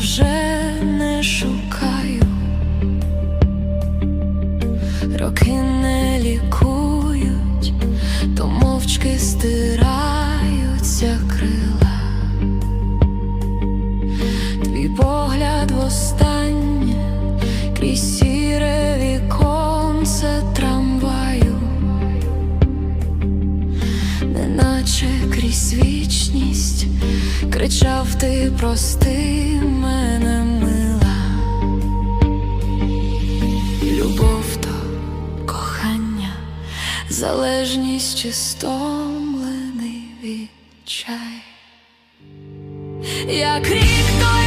вже не шукаю, роки не лікують, то мовчки стираються крила. Твій погляд востаннє крізь неначе крізь вічність кричав ти прости мене мила. Любов то кохання, залежність чи стомлений відчай. Як рік той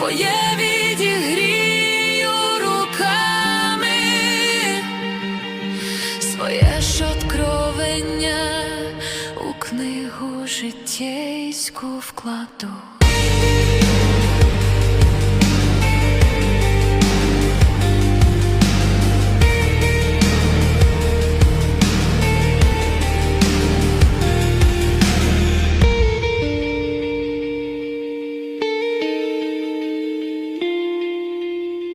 твоє відігрію руками своє ж откровення у книгу життєйську вкладу.